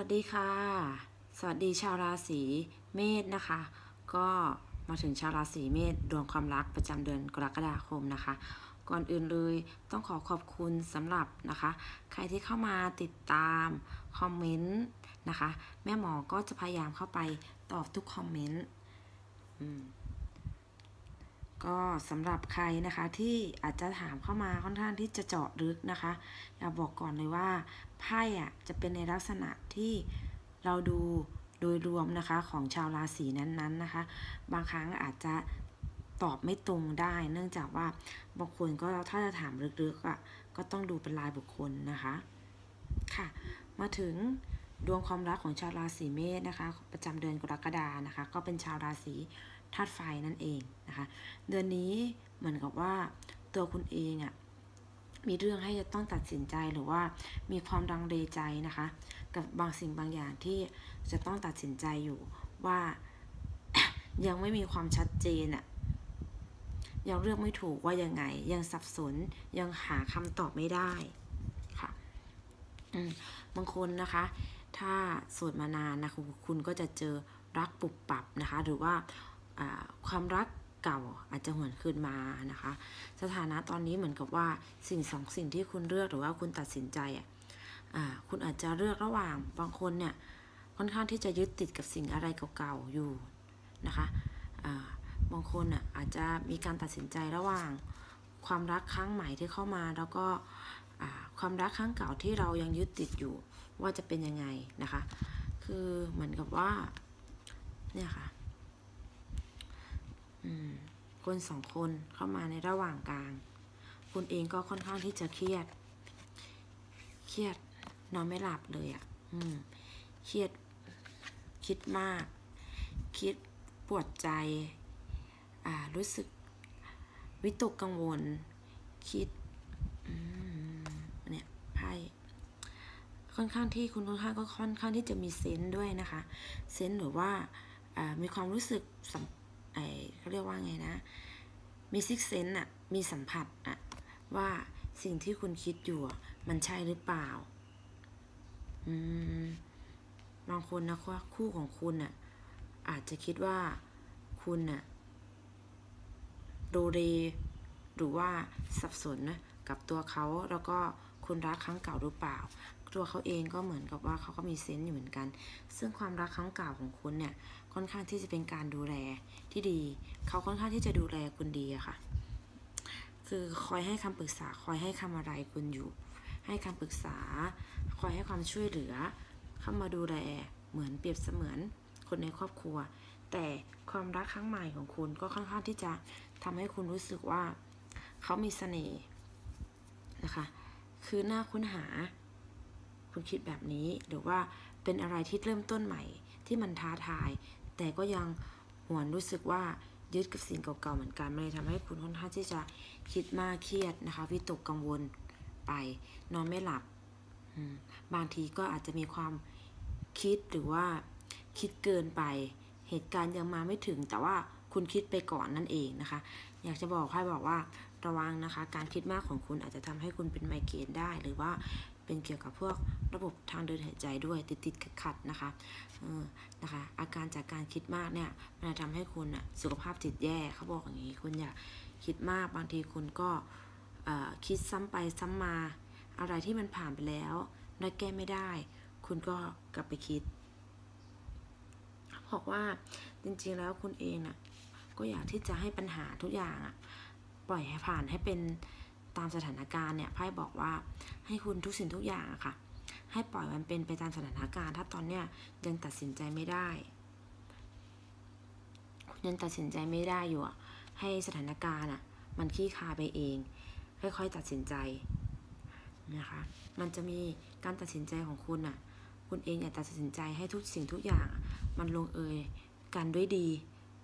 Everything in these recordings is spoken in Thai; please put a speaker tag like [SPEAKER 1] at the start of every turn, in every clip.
[SPEAKER 1] วัสดีค่ะ สวัสดีชาวราศีเมษนะคะ ก็มาถึงชาวราศีเมษดวงความรักประจำเดือนกรกฎาคมนะคะ ก่อนอื่นเลยต้องขอขอบคุณสำหรับนะคะ ใครที่เข้ามาติดตามคอมเมนต์นะคะ แม่หมอก็จะพยายามเข้าไปตอบทุกคอมเมนต์อืม ก็สำหรับใครนะคะที่อาจจะถามเข้ามาค่อนข้างที่จะเจาะลึกนะคะ อยากบอกก่อนเลยว่าไพ่อะจะเป็นในลักษณะที่เราดูโดยรวมนะคะของชาวราศีนั้นๆนะคะ บางครั้งอาจจะตอบไม่ตรงได้ เนื่องจากว่าบางคนก็ถ้าจะถามลึกๆอะก็ต้องดูเป็นรายบุคคลนะคะค่ะ มาถึงดวงความรักของชาวราศีเมษนะคะ ประจำเดือนกรกฎานะคะ ก็เป็นชาวราศี ธาตุไฟนั่นเองนะคะเดือนนี้เหมือนกับว่าตัวคุณเองอะ่ะมีเรื่องให้จะต้องตัดสินใจหรือว่ามีความดังเลใจนะคะ กับบางสิ่งบางอย่างที่จะต้องตัดสินใจอยู่ว่ายังไม่มีความชัดเจนอะ่ะยังเลือกไม่ถูกว่ายังไง ยังสับสนยังหาคำตอบไม่ได้ค่ะบางคนนะคะ ถ้าโสดมานานนะคุณคุณก็จะเจอรักปุบปับนะคะ หรือว่า ความรักเก่าอาจจะหวนคืนมานะคะ สถานะตอนนี้เหมือนกับว่าสิ่งสองสิ่งที่คุณเลือกหรือว่าคุณตัดสินใจอะคุณอาจจะเลือกระหว่างบางคนเนี่ยค่อนข้างที่จะยึดติดกับสิ่งอะไรเก่าๆอยู่นะคะบางคนอะอาจจะมีการตัดสินใจระหว่างความรักครั้งใหม่ที่เข้ามาแล้วก็ความรักครั้งเก่าที่เรายังยึดติดอยู่ว่าจะเป็นยังไงนะคะ คือเหมือนกับว่าเนี่ยค่ะ คนสองคนเข้ามาในระหว่างกลาง คุณเองก็ค่อนข้างที่จะเครียด เครียดนอนไม่หลับเลยอะ่ะเครียด คิดมาก คิดปวดใจ อ่า รู้สึก วิตกกังวล คิดเนี่ยไพ่ค่อนข้างที่คุณค่อนข้างก็ค่อนข้างที่จะมีเซนต์ด้วยนะคะ เซนต์หรือว่ามีความรู้สึกสัม ไอเขาเรียกว่าไงนะ มีซิกเซนอะมีสัมผัสอะว่าสิ่งที่คุณคิดอยู่มันใช่หรือเปล่า อืม บางคนนะว่าคู่ของคุณอะอาจจะคิดว่าคุณอะโดเรหรือว่าสับสนนะกับตัวเขาแล้วก็คุณรักครั้งเก่าหรือเปล่า ตัวเขาเองก็เหมือนกับว่าเขาก็มีเซนต์อยู่เหมือนกัน ซึ่งความรักครั้งเก่าของคุณเนี่ย ค่อนข้างที่จะเป็นการดูแลที่ดี เขาค่อนข้างที่จะดูแลคุณดีอะค่ะ คือคอยให้คำปรึกษาคอยให้คำอะไรคุณอยู่ ให้คำปรึกษา คอยให้ความช่วยเหลือ เข้ามาดูแลเหมือนเปรียบเสมือนคนในครอบครัว แต่ความรักครั้งใหม่ของคุณก็ค่อนข้างที่จะทำให้คุณรู้สึกว่าเขามีเสน่ห์นะคะ คือหน้าค้นหา คุณคิดแบบนี้หรือว่าเป็นอะไรที่เริ่มต้นใหม่ที่มันท้าทาย แต่ก็ยังหวนรู้สึกว่ายึดกับสิ่งเก่าๆเหมือนกันมันเลยทำให้คุณค่อนข้างที่จะคิดมากเครียดนะคะวิตกกังวลไป นอนไม่หลับบางทีก็อาจจะมีความคิดหรือว่าคิดเกินไป เหตุการณ์ยังมาไม่ถึง แต่ว่าคุณคิดไปก่อนนั่นเองนะคะ อยากจะบอกให้บอกว่า ระวังนะคะ การคิดมากของคุณอาจจะทำให้คุณเป็นไมเกรนได้ หรือว่าเป็นเกี่ยวกับพวกระบบทางเดินหายใจด้วยติดติดขัดนะคะนะคะ อาการจากการคิดมากเนี่ยมันจะทำให้คุณอะสุขภาพจิตแย่เขาบอกอย่างนี้ คุณอย่าคิดมากบางทีคุณก็คิดซ้ำไปซ้ำมา อะไรที่มันผ่านไปแล้วน้อยแก้ไม่ได้ คุณก็กลับไปคิดบอกว่าจริงๆแล้วคุณเองน่ะก็อยากที่จะให้ปัญหาทุกอย่างอะ ปล่อยให้ผ่านให้เป็นตามสถานการณ์เนี่ยไพ่บอกว่าให้คุณทุกสิ่งทุกอย่างอะค่ะ ให้ปล่อยมันเป็นไปตามสถานการณ์ ถ้าตอนเนี้ยยังตัดสินใจไม่ได้ยังตัดสินใจไม่ได้อยู่อะให้สถานการณ์อะมันขี้คาไปเอง ค่อยๆตัดสินใจนะคะ มันจะมีการตัดสินใจของคุณอะคุณเองอยากตัดสินใจให้ทุกสิ่งทุกอย่าง มันลงเอยกันด้วยดี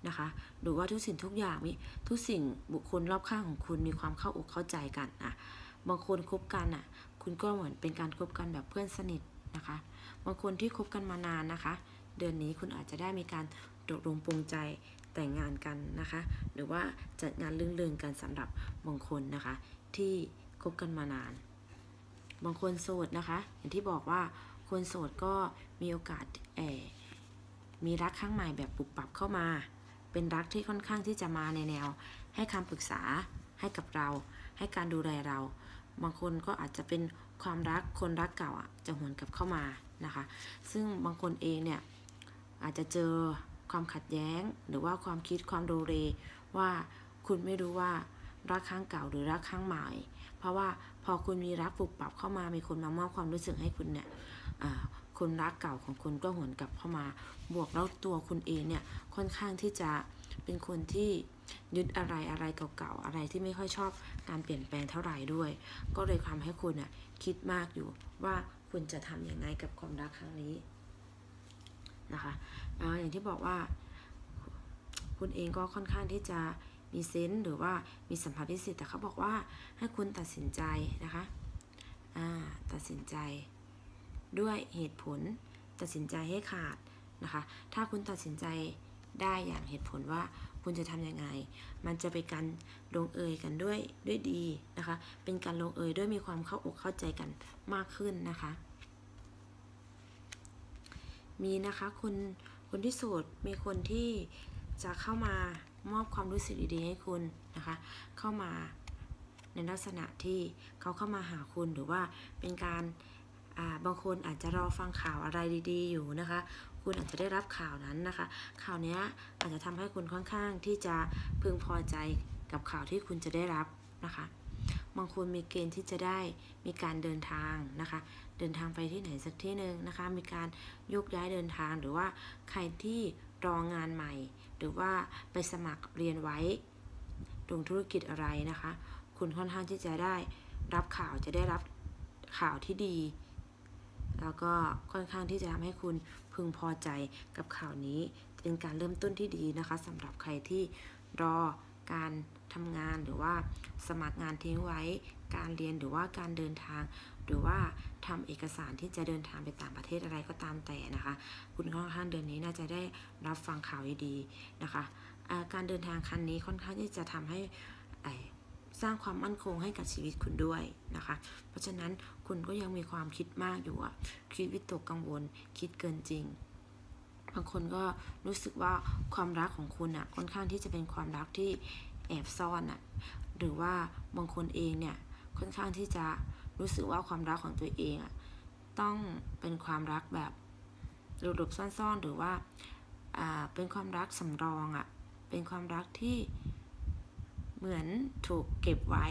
[SPEAKER 1] นะคะหรือว่าทุกสิ่งทุกอย่างมีทุกสิ่งบุคคลรอบข้างของคุณมีความเข้าอกเข้าใจกันอะบางคนคบกันอะ คุณก็เหมือนเป็นการคบกันแบบเพื่อนสนิทนะคะ บางคนที่คบกันมานานนะคะ เดือนนี้คุณอาจจะได้มีการตกลงปรงใจแต่งงานกันนะคะ หรือว่าจัดงานเรื่องๆกันสำหรับบางคนนะคะ ที่คบกันมานาน บางคนโสดนะคะ อย่างที่บอกว่าคนโสดก็มีโอกาสเออมีรักครั้งใหม่แบบปุบปับเข้ามา เป็นรักที่ค่อนข้างที่จะมาในแนว ให้คำปรึกษาให้กับเรา ให้การดูแลเรา บางคนก็อาจจะเป็นความรักคนรักเก่าอะจะหวนกลับเข้ามานะคะ ซึ่งบางคนเองเนี่ยอาจจะเจอความขัดแย้ง หรือว่าความคิดความโดเรว่าคุณไม่รู้ว่ารักครั้งเก่าหรือรักครั้งใหม่ เพราะว่าพอคุณมีรักปรับปรับเข้ามามีคนมามอบความรู้สึกให้คุณเนี่ย คนรักเก่าของคุณก็หวนกลับเข้ามา บวกแล้วตัวคุณเองเนี่ยค่อนข้างที่จะเป็นคนที่ยึดอะไรอะไรเก่าๆอะไรที่ไม่ค่อยชอบการเปลี่ยนแปลงเท่าไหร่ด้วย ก็เลยทำให้คุณน่ะคิดมากอยู่ว่าคุณจะทำอย่างไรกับความรักครั้งนี้นะคะอย่างที่บอกว่า คุณเองก็ค่อนข้างที่จะมีเซนส์หรือว่ามีสัมผัสพิเศษแต่เขาบอกว่าให้คุณตัดสินใจนะคะตัดสินใจ ด้วยเหตุผลตัดสินใจให้ขาดนะคะ ถ้าคุณตัดสินใจได้อย่างเหตุผลว่าคุณจะทำยังไง มันจะเป็นการลงเอยกันด้วยด้วยดีนะคะ เป็นการลงเอยด้วยมีความเข้าอกเข้าใจกันมากขึ้นนะคะ มีนะคะคุณคนที่โสดมีคนที่จะเข้ามามอบความรู้สึกดีๆให้คุณนะคะ เข้ามาในลักษณะที่เขาเข้ามาหาคุณหรือว่าเป็นการ บางคนอาจจะรอฟังข่าวอะไรดีๆ อยู่นะคะ คุณอาจจะได้รับข่าวนั้นนะคะ ข่าวนี้อาจจะทำให้คุณค่อนข้างที่จะพึงพอใจกับข่าวที่คุณจะได้รับนะคะ บางคนมีเกณฑ์ที่จะได้มีการเดินทางนะคะ เดินทางไปที่ไหนสักที่หนึ่งนะคะ มีการยกย้ายเดินทางหรือว่าใครที่รองานใหม่ หรือว่าไปสมัครเรียนไว้ตรงธุรกิจอะไรนะคะ คุณค่อนข้างที่จะได้รับข่าวจะได้รับข่าวที่ดี แล้วก็ค่อนข้างที่จะทำให้คุณพึงพอใจกับข่าวนี้ เป็นการเริ่มต้นที่ดีนะคะสำหรับใครที่รอการทำงานหรือว่าสมัครงานทิ้งไว้ การเรียนหรือว่าการเดินทาง หรือว่าทำเอกสารที่จะเดินทางไปต่างประเทศอะไรก็ตามแต่นะคะ คุณค่อนข้างเดือนนี้น่าจะได้รับฟังข่าวดีนะคะ การเดินทางครั้งนี้ค่อนข้างที่จะทำให้ สร้างความมั่นคงให้กับชีวิตคุณด้วยนะคะ เพราะฉะนั้นคุณก็ยังมีความคิดมากอยู่อะคิดวิตกกังวล คิดเกินจริงบางคนก็รู้สึกว่าความรักของคุณอะค่อนข้างที่จะเป็นความรักที่แอบซ่อนอะหรือว่าบางคนเองเนี่ยค่อนข้างที่จะรู้สึกว่าความรักของตัวเองอะต้องเป็นความรักแบบหลบๆซ่อนๆ หรือว่าเป็นความรักสำรองอะเป็นความรักที่ เหมือนถูกเก็บไว้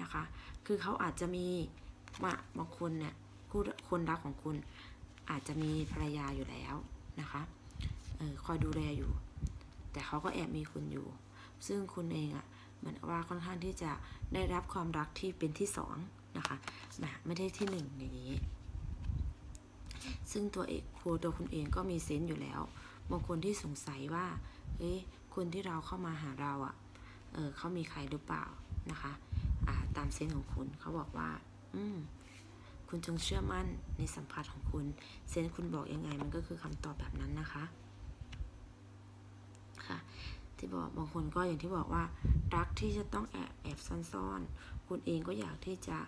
[SPEAKER 1] นะคะ คือเขาอาจจะมีมาบางคนเนี่ยคู่คนรักของคุณอาจจะมีภรรยาอยู่แล้วนะคะออคอยดูแลอยู่ แต่เขาก็แอบมีคุณอยู่ ซึ่งคุณเองอะ่ะเหมือนว่าค่อนข้างที่จะได้รับความรักที่เป็นที่สองนะคะไม่ได้ที่หนึ่งอย่างนี้ ซึ่งตัวเอกครูตัวคุณเองก็มีเซนต์อยู่แล้วบางคนที่สงสัยว่าเฮ้ยคนที่เราเข้ามาหาเราอะ่ะ เออเขามีใครหรือเปล่านะคะะตามเส้นของคุณเขาบอกว่า อืมคุณจงเชื่อมั่นในสัมผัสของคุณ เซนคุณบอกยังไงมันก็คือคำตอบแบบนั้นนะคะค่ะที่บอกบางคนก็อย่างที่บอกว่า รักที่จะต้องแอบแอบซ่อนๆ คุณเองก็อยากที่จะ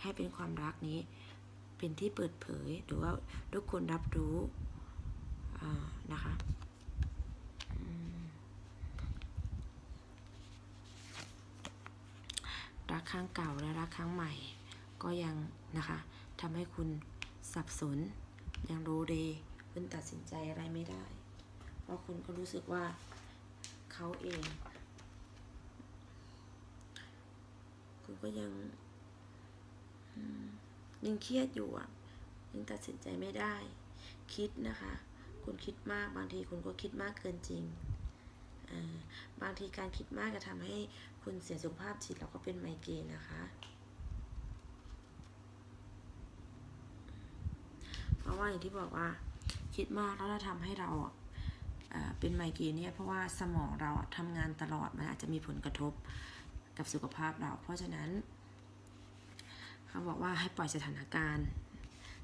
[SPEAKER 1] ให้เป็นความรักนี้ เป็นที่เปิดเผยหรือว่าทุกคนรับรู้นะคะ รักครั้งเก่าและรักครั้งใหม่ ก็ยังนะคะทำให้คุณสับสน ยังโรเดคุณตัดสินใจอะไรไม่ได้ เพราะคุณก็รู้สึกว่าเขาเอง คุณก็ยังยังเครียดอยู่อะยังตัดสินใจไม่ได้ คิดนะคะ คุณคิดมากบางทีคุณก็คิดมากเกินจริง บางทีการคิดมากจะทำให้คุณเสียสุขภาพจิตแล้วก็เป็นไมเกรนนะคะ เพราะว่าอย่างที่บอกว่าคิดมากแล้วจะทำให้เราเป็นไมเกรนเนี่ยเพราะว่าสมองเราทำงานตลอดมันอาจจะมีผลกระทบกับสุขภาพเรา เพราะฉะนั้นเขาบอกว่าให้ปล่อยสถานการณ์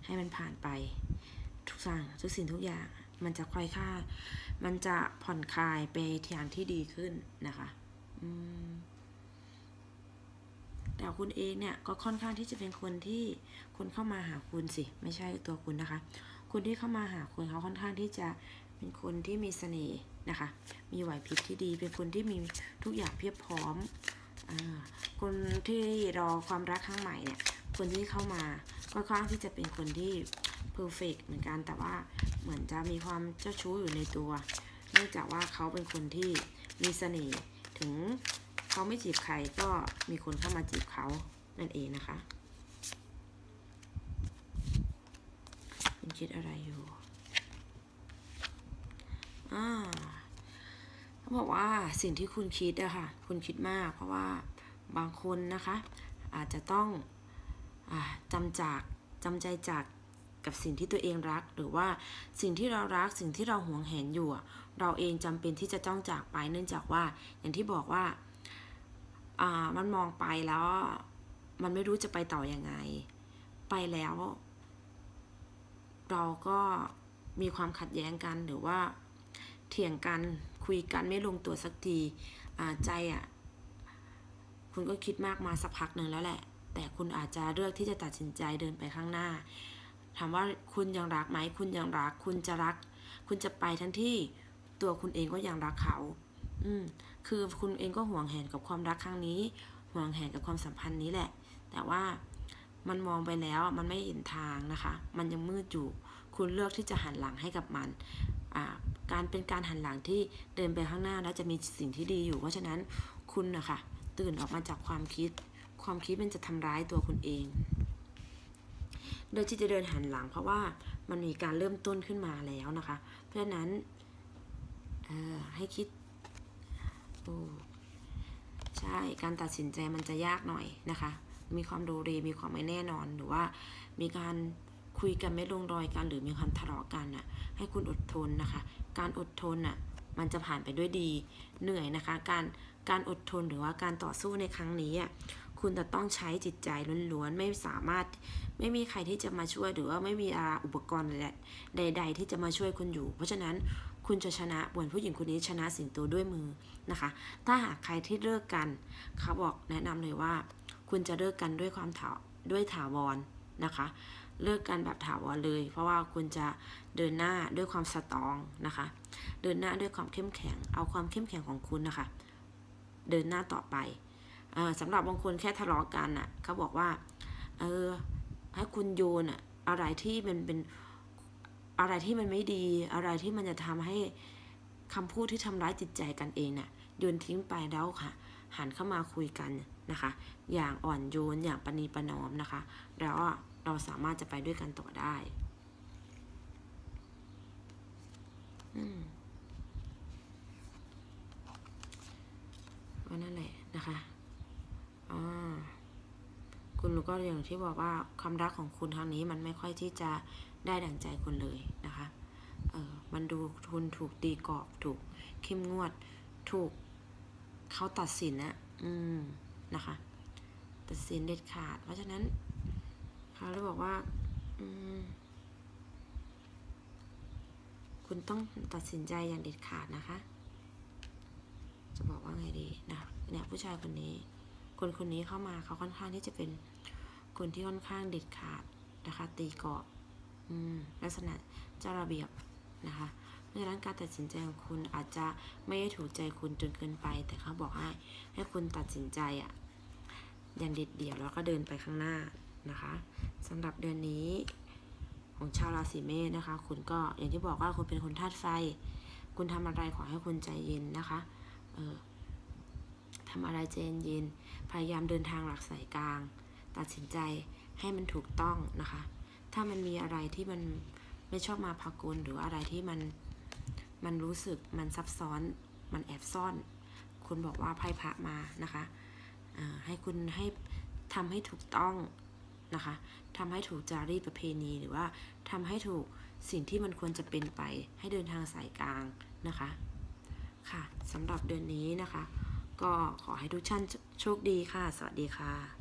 [SPEAKER 1] ให้มันผ่านไปทุกสิ่งทุกสิ่งทุกอย่าง มันจะค่อยค่า มันจะผ่อนคลายไปทางที่ดีขึ้นนะคะแต่คุณเองเนี่ยก็ค่อนข้างที่จะเป็นคนที่คนเข้ามาหาคุณสิ ไม่ใช่ตัวคุณนะคะ คนที่เข้ามาหาคุณเขาค่อนข้างที่จะเป็นคนที่มีเสน่ห์นะคะ มีไหวพริบที่ดี เป็นคนที่มีทุกอย่างเพียบพร้อมอคนที่รอความรักครั้งใหม่เนี่ย คนที่เข้ามาค่อนข้างที่จะเป็นคนที่เพอร์เฟกเหมือนกัน แต่ว่า เหมือนจะมีความเจ้าชู้อยู่ในตัว เนื่องจากว่าเขาเป็นคนที่มีเสน่ห์ถึงเขาไม่จีบใครก็มีคนเข้ามาจีบเขานั่นเองนะคะคุณคิดอะไรอยู่อ่าเขาบอกว่าสิ่งที่คุณคิดอะค่ะ คุณคิดมาก เพราะว่าบางคนนะคะ อาจจะต้องอจำจากจำใจจาก กับสิ่งที่ตัวเองรัก หรือว่าสิ่งที่เรารักสิ่งที่เราหวงแหนอยู่ เราเองจำเป็นที่จะต้องจากไป เนื่องจากว่าอย่างที่บอกว่าอ่ามันมองไปแล้วมันไม่รู้จะไปต่ออยังไง ไปแล้ว เราก็มีความขัดแย้งกันหรือว่าเถียงกันคุยกันไม่ลงตัวสักทีใจอะคุณก็คิดมากมาสักพักหนึ่งแล้วแหละ แต่คุณอาจจะเลือกที่จะตัดสินใจเดินไปข้างหน้า ถามว่าคุณยังรักไหมคุณยังรัก คุณจะรัก คุณจะไปทั้งที่ตัวคุณเองก็ยังรักเขา อืมคือคุณเองก็ห่วงแหนกับความรักครั้งนี้ ห่วงแหนกับความสัมพันธ์นี้แหละ แต่ว่ามันมองไปแล้วมันไม่เห็นทางนะคะ มันยังมืดอยู่ คุณเลือกที่จะหันหลังให้กับมัน การเป็นการหันหลังที่เดินไปข้างหน้าแล้วจะมีสิ่งที่ดีอยู่ เพราะฉะนั้นคุณนะคะตื่นออกมาจากความคิด ความคิดมันจะทำร้ายตัวคุณเอง โดยที่จะเดินหันหลังเพราะว่ามันมีการเริ่มต้นขึ้นมาแล้วนะคะ เพราะฉะนั้นให้คิดโอ้ใช่การตัดสินใจมันจะยากหน่อยนะคะ มีความโดเรมีความไม่แน่นอนหรือว่า มีการคุยกันไม่ลงรอยกันหรือมีความทะเลาะกันอะให้คุณอดทนนะคะ การอดทนอะมันจะผ่านไปด้วยดีเหนื่อยนะคะ การการอดทนหรือว่าการต่อสู้ในครั้งนี้อะ คุณจะต้องใช้จิตใจล้วนๆ ไม่สามารถไม่มีใครที่จะมาช่วยหรือว่าไม่มีอุปกรณ์ใด ๆ ที่จะมาช่วยคุณอยู่ เพราะฉะนั้นคุณจะชนะบวนผู้หญิงคนนี้ชนะสิงโตด้วยมือนะคะ ถ้าหากใครที่เลิกกัน เขาบอกแนะนำเลยว่า คุณจะเลิกกันด้วยความถาด้วยถาวรนะคะ เลิกกันแบบถาวรเลย เพราะว่าคุณจะเดินหน้าด้วยความสตองนะคะ เดินหน้าด้วยความเข้มแข็ง เอาความเข้มแข็งของคุณนะคะ เดินหน้าต่อไป สำหรับบางคนแค่ทะเลาะกันอะเขาบอกว่าเออให้คุณโยนอะอะไรที่มันเป็นอะไรที่มันไม่ดีอะไรที่มันจะทำให้คำพูดที่ทำร้ายจิตใจกันเองเนะ่ยโยนทิ้งไปแล้วค่ะหันเข้ามาคุยกันนะคะ อย่างอ่อนโยนอย่างปณีประนอมนะคะแล้วเราสามารถจะไปด้วยกันต่อได้อืมก็นั่นแหละนะคะ อ่าคุณก็อย่างที่บอกว่าความรักของคุณครั้งนี้มันไม่ค่อยที่จะได้ดั่งใจคุณเลยนะคะเออมันดูคุณถูกตีกรอบถูกเข้มงวด ถูกเขาตัดสินนะอืมนะคะตัดสินเด็ดขาด เพราะฉะนั้นเขาเลยบอกว่าอืมคุณต้องตัดสินใจอย่างเด็ดขาดนะคะ จะบอกว่าไงดีนะเนี่ยผู้ชายคนนี้ คนคนนี้เข้ามาเขาค่อนข้างที่จะเป็นคนที่ค่อนข้างเด็ดขาดนะคะตีเกรอบลักษณะเจ้าระเบียบนะคะเพราะฉะนั้นการตัดสินใจของคุณอาจจะไม่ได้ถูกใจคุณจนเกินไป แต่เขาบอกให้ให้คุณตัดสินใจอะ่ะอย่างเด็ดเดี่ยวแล้วก็เดินไปข้างหน้านะคะสำหรับเดือนนี้ของชาวราศีเมษนะคะ คุณก็อย่างที่บอกว่าคุณเป็นคนธาตุไฟ คุณทำอะไรขอให้คุณใจเย็นนะคะ เออ ทำอะไรใจเย็นพยายามเดินทางหลักสายกลาง ตัดสินใจให้มันถูกต้องนะคะ ถ้ามันมีอะไรที่มันไม่ชอบมาพากลหรืออะไรที่มันมันรู้สึกมันซับซ้อนมันแอบซ่อน คุณบอกว่าไพ่พระมานะคะให้คุณให้ทำให้ถูกต้องนะคะทำให้ถูกจารีตประเพณีหรือว่าทำให้ถูกสิ่งที่มันควรจะเป็นไป ให้เดินทางสายกลางนะคะ ค่ะสำหรับเดือนนี้นะคะ ก็ขอให้ทุกท่านโชคดีค่ะ สวัสดีค่ะ